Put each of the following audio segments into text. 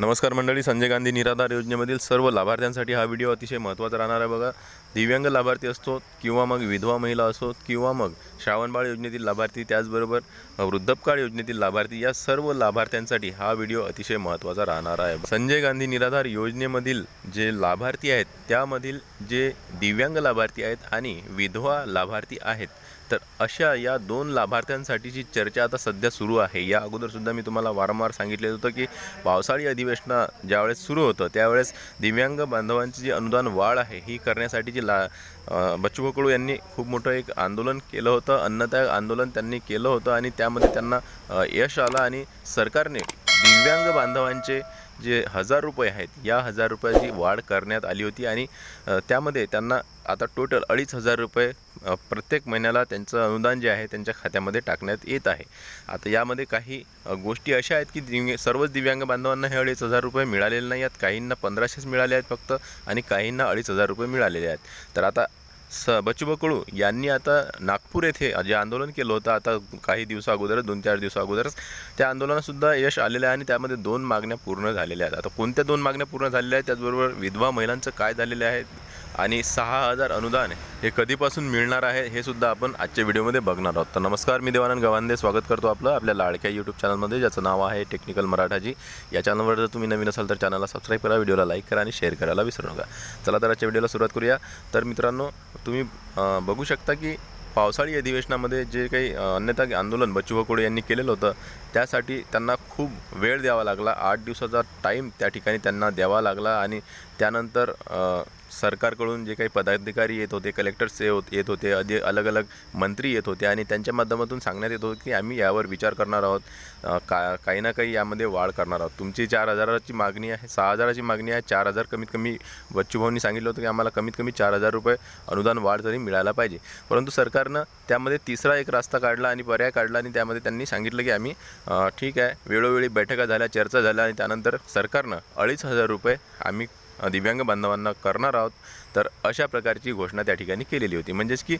नमस्कार मंडळी संजय गांधी निराधार योजनेमधील सर्व लाभार्थ्यांसाठी हा व्हिडिओ अतिशय महत्त्वाचा राहणार आहे. बघा दिव्यांग लाभार्थी असतो किंवा मग विधवा महिला असोत किंवा मग श्रावणबाळ योजनेतील लाभार्थी त्याचबरोबर वृद्धपकाळ योजनेतील लाभार्थी या सर्व लाभार्थ्यांसाठी हा व्हिडिओ अतिशय महत्त्वाचा राहणार आहे. संजय गांधी निराधार योजनेमधील जे लाभार्थी आहेत त्यामधील जे दिव्यांग लाभार्थी आहेत आणि विधवा लाभार्थी आहेत तर अशा या दोन लाभार्थ्यांसाठीची चर्चा आता सध्या सुरू आहे या अगोदरसुद्धा मी तुम्हाला वारंवार सांगितलेलं होतं की पावसाळी अधिवेशना ज्यावेळेस सुरू होतं त्यावेळेस दिव्यांग बांधवांची जी अनुदान वाढ आहे ही करण्यासाठीची ला बच्चू कडू यांनी खूप मोठं एक आंदोलन केलं होतं अन्नत्याग आंदोलन त्यांनी केलं होतं आणि त्यामध्ये त्यांना यश आलं आणि सरकारने दिव्यांग बांधवांचे जे हजार रुपये आहेत या हजार रुपयाची वाढ करण्यात आली होती आणि त्यामध्ये त्यांना आता टोटल अडीच हजार रुपये प्रत्येक महिन्याला त्यांचं अनुदान जे आहे त्यांच्या खात्यामध्ये टाकण्यात येत आहे. आता यामध्ये काही गोष्टी अशा आहेत की दिव्य सर्वच दिव्यांग बांधवांना हे अडीच हजार रुपये मिळालेले नाही आहेत काहींना पंधराशेच मिळाले आहेत फक्त आणि काहींना अडीच हजार रुपये मिळालेले आहेत. तर आता स बच्चूभाऊ कडू यांनी आता नागपूर येथे जे आंदोलन केलं होतं आता काही दिवसा अगोदरच दोन चार दिवसा अगोदरच त्या आंदोलनातसुद्धा यश आलेलं आहे आणि त्यामध्ये दोन मागण्या पूर्ण झालेल्या आहेत. आता कोणत्या दोन मागण्या पूर्ण झालेल्या आहेत? त्याचबरोबर विधवा महिलांचं काय झालेलं आहे? आणि सहा हजार अनुदान हे कधीपासून मिळणार आहे हे सुद्धा आपण आजच्या व्हिडिओमध्ये बघणार आहोत. तर नमस्कार मी देवानंद गवांदे. स्वागत करतो आपलं आपल्या लाडक्या यूट्यूब चॅनलमध्ये ज्याचं नाव आहे टेक्निकल मराठाजी या चॅनलवर जर तुम्ही नवीन असाल तर चॅनलला सबस्क्राईब करा व्हिडिओला लाईक करा आणि शेअर करायला विसरू नका. चला तर आजच्या व्हिडिओला सुरुवात करूया. तर मित्रांनो तुम्ही बघू शकता की पावसाळी अधिवेशनामध्ये जे काही अन्यथा आंदोलन बच्चू कडू यांनी केलेलं होतं त्यासाठी त्यांना खूप वेळ द्यावा लागला. आठ दिवसाचा टाईम त्या ठिकाणी त्यांना द्यावा लागला आणि त्यानंतर सरकारकडून जे काही पदाधिकारी येत होते कलेक्टर्स होत येत होते अलग अलग मंत्री येत होते आणि त्यांच्या माध्यमातून सांगण्यात येत होतं की आम्ही यावर विचार करणार आहोत का काही ना काही यामध्ये वाढ करणार आहोत. तुमची चार हजाराची मागणी आहे सहा हजाराची मागणी आहे चार हजार कमीत कमी बच्चूभाऊंनी सांगितलं होतं की आम्हाला कमीत कमी चार हजार रुपये अनुदान वाढ तरी मिळायला पाहिजे. परंतु सरकारनं त्यामध्ये तिसरा एक रस्ता काढला आणि पर्याय काढला आणि त्यामध्ये त्यांनी सांगितलं की आम्ही ठीक आहे वेळोवेळी बैठका झाल्या चर्चा झाल्या आणि त्यानंतर सरकारनं अडीच हजार रुपये आम्ही दिव्यांग बांधवांना करणार आहोत तर अशा प्रकारची घोषणा त्या ठिकाणी केलेली होती. म्हणजेच की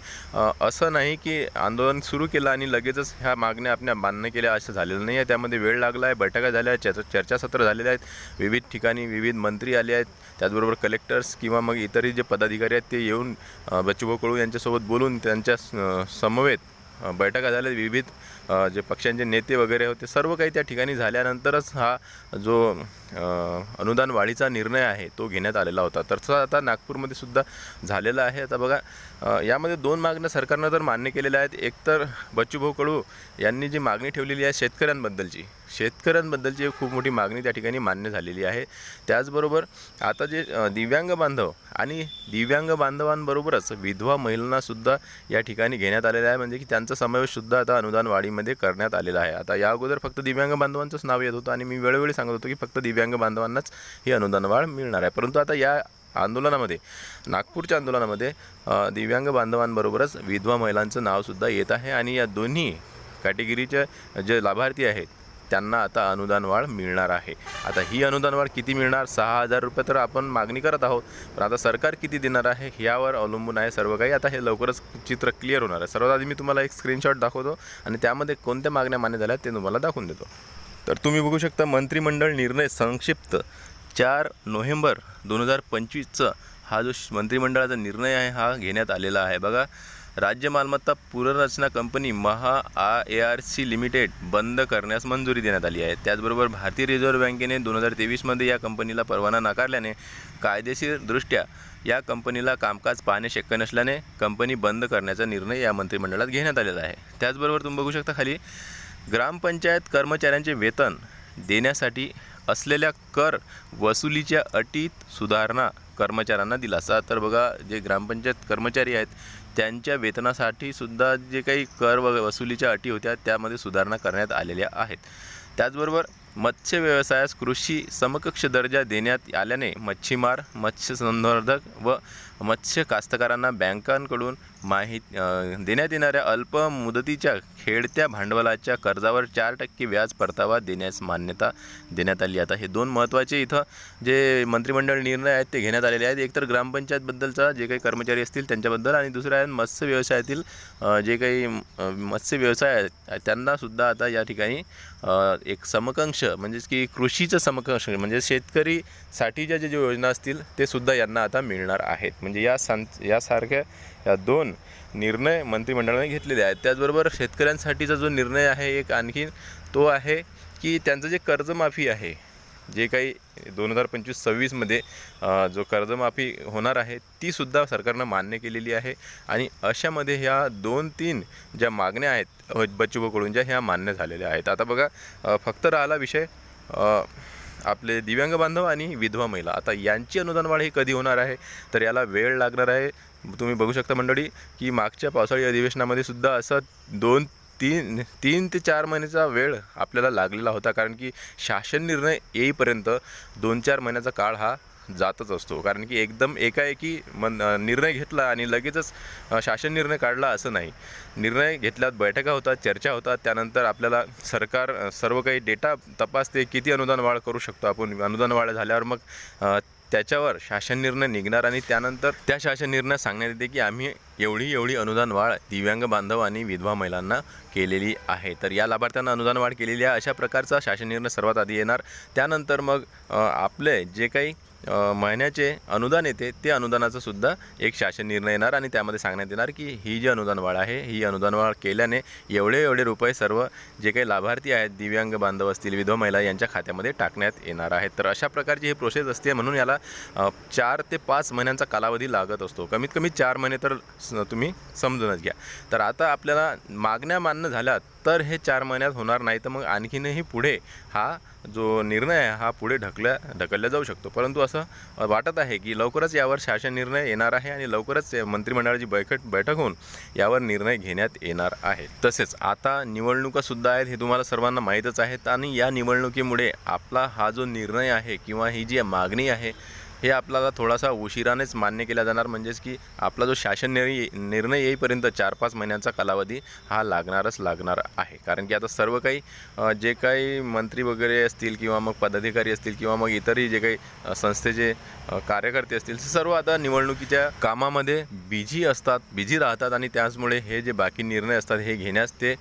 असं नाही की आंदोलन सुरू केलं आणि लगेचच ह्या मागण्या आपल्या मान्य केल्या असं झालेलं नाही आहे. त्यामध्ये वेळ लागला आहे बैठका झाल्या आहेत चर्चा चर्चासत्र झालेले आहेत. विविध ठिकाणी विविध मंत्री आले आहेत. त्याचबरोबर कलेक्टर्स किंवा मग इतरही जे पदाधिकारी आहेत ते येऊन बच्चूभाऊ कळू यांच्यासोबत बोलून त्यांच्या स- समवेत बैठका झाल्या विविध जे पक्षांचे नेते वगैरे होते सर्व काही त्या ठिकाणी झाल्यानंतरच हा जो अनुदान वाढीचा निर्णय आहे तो घेण्यात आलेला होता. तर तसं आता नागपूरमध्ये सुद्धा झालेला आहे. आता बघा यामध्ये दोन मागण्या सरकारनं तर मान्य केलेल्या आहेत. एक तर बच्चूभाऊ कडू यांनी जी मागणी ठेवलेली आहे शेतकऱ्यांबद्दलची शेतकऱ्यांबद्दलची खूप मोठी मागणी त्या ठिकाणी मान्य झालेली आहे. त्याचबरोबर आता जे दिव्यांग बांधव आणि दिव्यांग बांधवांबरोबरच विधवा महिलांनासुद्धा या ठिकाणी घेण्यात आलेला आहे. म्हणजे की त्यांचा समावेशसुद्धा आता अनुदान वाढीमध्ये करण्यात आलेला आहे. आता या अगोदर फक्त दिव्यांग बांधवांचंच नाव येत होतं आणि मी वेळोवेळी सांगत होतो की फक्त दिव्यांग बांधवांनाच ही अनुदान वाढ मिळणार आहे. परंतु आता या आंदोलनामध्ये नागपूरच्या आंदोलनामध्ये दिव्यांग बांधवांबरोबरच विधवा महिलांचं नावसुद्धा येत आहे. आणि या दोन्ही कॅटेगरीचे जे लाभार्थी आहेत त्यांना आता अनुदान वाढ मिळणार आहे. आता ही अनुदान वाढ किती मिळणार? सहा हजार रुपये तर आपण मागणी करत आहोत. पण आता सरकार किती देणार आहे यावर अवलंबून आहे सर्व काही. आता हे लवकरच चित्र क्लिअर होणार आहे. सर्वात आधी मी तुम्हाला एक स्क्रीनशॉट दाखवतो आणि त्यामध्ये कोणत्या मागण्या मान्य झाल्या ते तुम्हाला दाखवून देतो. तर तुम्ही बघू शकता मंत्रिमंडळ निर्णय संक्षिप्त चार नोव्हेंबर दोन हजार पंचवीसचा हा जो श- मंत्रिमंडळाचा निर्णय आहे हा घेण्यात आलेला आहे. बघा राज्य मालमत्ता पुनर्रचना कंपनी महा आ ए आर सी लिमिटेड बंद करण्यास मंजुरी देण्यात आली आहे. त्याचबरोबर भारतीय रिझर्व्ह बँकेने दोन हजार तेवीसमध्ये या कंपनीला परवाना नाकारल्याने कायदेशीरदृष्ट्या या कंपनीला कामकाज पाहणे शक्य नसल्याने कंपनी बंद करण्याचा निर्णय या मंत्रिमंडळात घेण्यात आलेला आहे. त्याचबरोबर तुम्ही बघू शकता खाली ग्रामपंचायत कर्मचाऱ्यांचे वेतन देण्यासाठी असलेल्या कर वसुलीच्या अटीत सुधारणा कर्मचाऱ्यांना दिलासा. तर बघा जे ग्रामपंचायत कर्मचारी आहेत त्यांच्या वेतनासाठी सुद्धा जे काही कर व वसुलीच्या अटी होत्या त्यामध्ये सुधारणा करण्यात आलेल्या आहेत. त्याचबरोबर मत्स्य व्यवसायास कृषी समकक्ष दर्जा देण्यात आल्याने मच्छीमार मत्स्यसंवर्धक व मत्स्य कास्तकारांना बँकांकडून माहिती देण्यात येणाऱ्या अल्प मुदतीच्या खेळत्या भांडवलाच्या कर्जावर चार टक्के व्याज परतावा देण्यास मान्यता देण्यात आली. आता हे दोन महत्त्वाचे इथं जे मंत्रिमंडळ निर्णय आहेत ते घेण्यात आलेले आहेत. एकतर ग्रामपंचायतबद्दलचा जे काही कर्मचारी असतील त्यांच्याबद्दल आणि दुसरं आहे मत्स्य व्यवसायातील जे काही मत्स्य व्यवसाय आहेत त्यांनासुद्धा आता या ठिकाणी एक समकक्ष म्हणजेच की कृषीचं समकक्ष म्हणजे शेतकरीसाठीच्या जे जे योजना असतील ते सुद्धा यांना आता मिळणार आहेत. म्हणजे या सां यासारख्या या दोन निर्णय मंत्रिमंडळाने घेतलेले आहेत. त्याचबरोबर शेतकऱ्यांसाठीचा जो निर्णय आहे एक आणखी तो आहे की त्यांचं जे कर्जमाफी आहे जे काही दोन हजार पंचवीस सव्वीसमध्ये जो कर्जमाफी होणार आहे तीसुद्धा सरकारनं मान्य केलेली आहे आणि अशामध्ये ह्या दोन तीन ज्या मागण्या आहेत बच्चुबकडून बच्चूभाऊकडून ज्या ह्या मान्य झालेल्या आहेत. आता बघा फक्त राहिला विषय आपले दिव्यांग बांधव आणि विधवा महिला. आता यांची अनुदान वाढ ही कधी होणार आहे? तर याला वेळ लागणार आहे. तुम्ही बघू शकता मंडळी की मागच्या पावसाळी अधिवेशनामध्ये सुद्धा असं दोन तीन तीन ते चार महिन्याचा वेळ आपल्याला लागलेला होता. कारण की शासन निर्णय येईपर्यंत दोन चार महिन्याचा काळ हा जातच असतो. कारण की एकदम एकाएकी मन निर्णय घेतला आणि लगेचच शासन निर्णय काढला असं नाही. निर्णय घेतल्यात बैठका होतात चर्चा होतात त्यानंतर आपल्याला सरकार सर्व काही डेटा तपासते किती अनुदान वाढ करू शकतो आपण अनुदान वाढ झाल्यावर मग त्याच्यावर शासन निर्णय निघणार आणि त्यानंतर त्या शासन निर्णय सांगण्यात येते की आम्ही एवढी एवढी अनुदान वाढ दिव्यांग बांधव आणि विधवा महिलांना केलेली आहे. तर या लाभार्थ्यांना अनुदान वाढ केलेली आहे. अशा प्रकारचा शासन निर्णय सर्वात आधी येणार. त्यानंतर मग आपले जे काही महिन्याचे अनुदान येते ते अनुदानाचं सुद्धा एक शासन निर्णय येणार आणि त्यामध्ये सांगण्यात येणार की ही जी अनुदान वाढ आहे ही अनुदान वाढ केल्याने एवढे एवढे रुपये सर्व जे काही लाभार्थी आहेत दिव्यांग बांधव असतील विधवा महिला यांच्या खात्यामध्ये टाकण्यात येणार आहेत. तर अशा प्रकारची ही प्रोसेस असते म्हणून याला चार ते पाच महिन्यांचा कालावधी लागत असतो. कमीत कमी चार महिने तर स- तुम्ही समजूनच घ्या. तर आता आपल्याला मागण्या मान्य झाल्या तर हे चार महिन्यात होणार नाही तर मग आणखीनही पुढे हा जो निर्णय आहे हा पुढे ढकल्या ढकलला जाऊ शकतो. परंतु असं वाटत आहे की लवकरच यावर शासन निर्णय येणार आहे आणि लवकरच मंत्रिमंडळाची बैठक बैठक होऊन यावर निर्णय घेण्यात येणार आहे. तसेच आता निवडणुकासुद्धा आहेत हे तुम्हाला सर्वांना माहीतच आहेत आणि या निवडणुकीमुळे आपला हा जो निर्णय आहे किंवा ही जी मागणी आहे हे आपल्याला थोडासा उशिरानेच मान्य केला जाणार. म्हणजेच की आपला जो शासन निर्णय निर्णय येईपर्यंत चार पाच महिन्यांचा कालावधी हा लागणारच लागणार आहे. कारण की आता सर्व काही जे काही मंत्री वगैरे असतील किंवा मग पदाधिकारी असतील किंवा मग इतरही जे काही संस्थेचे कार्यकर्ते असतील ते सर्व आता निवडणुकीच्या कामामध्ये बिझी असतात बिझी राहतात आणि त्याचमुळे हे जे बाकी निर्णय असतात हे घेण्यास ते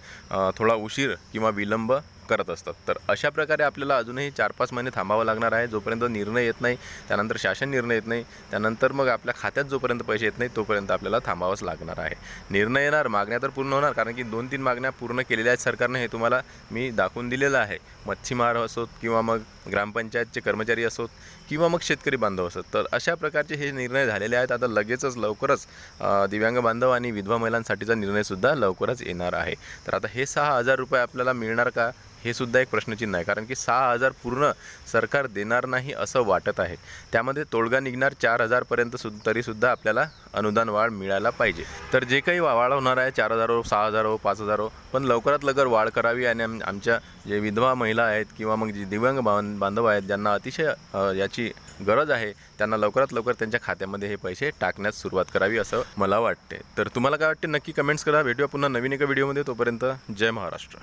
थोडा उशीर किंवा विलंब करत असतात. तर अशा प्रकारे आपल्याला अजूनही चार पाच महिने थांबावं लागणार आहे. जोपर्यंत निर्णय येत नाही त्यानंतर शासन निर्णय येत नाही त्यानंतर मग आपल्या खात्यात जोपर्यंत पैसे येत नाही तोपर्यंत आपल्याला थांबावंच लागणार आहे. निर्णय येणार मागण्या तर पूर्ण होणार कारण की दोन तीन मागण्या पूर्ण केलेल्या आहेत सरकारने हे तुम्हाला मी दाखवून दिलेलं आहे. मच्छीमार असोत किंवा मग ग्रामपंचायतचे कर्मचारी असोत किंवा मग शेतकरी बांधव असोत. तर अशा प्रकारचे हे निर्णय झालेले आहेत. आता लगेचच लवकरच दिव्यांग बांधव आणि विधवा महिलांसाठीचा निर्णयसुद्धा लवकरच येणार आहे. तर आता हे सहा हजार रुपये आपल्याला मिळणार का? हे सुद्धा एक प्रश्नचिन्ह आहे. कारण की सहा हजार पूर्ण सरकार देणार नाही असं वाटत आहे. त्यामध्ये तोडगा निघणार चार हजारपर्यंत सु तरीसुद्धा आपल्याला अनुदान वाढ मिळायला पाहिजे. तर जे काही वा- वाढ होणार आहे चार हजार हो सहा हजार हो पाच हजार हो पण लवकरात लवकर वाढ करावी आणि आम- आमच्या जे विधवा महिला आहेत किंवा मग जे दिव्यांग बां बांधव आहेत ज्यांना अतिशय याची गरज आहे त्यांना लवकरात लवकर त्यांच्या खात्यामध्ये हे पैसे टाकण्यास सुरुवात करावी असं मला वाटते तर तुम्हाला काय वाटते? नक्की कमेंट्स करा. भेटूया पुन्हा नवीन एका व्हिडिओमध्ये. तोपर्यंत जय महाराष्ट्र.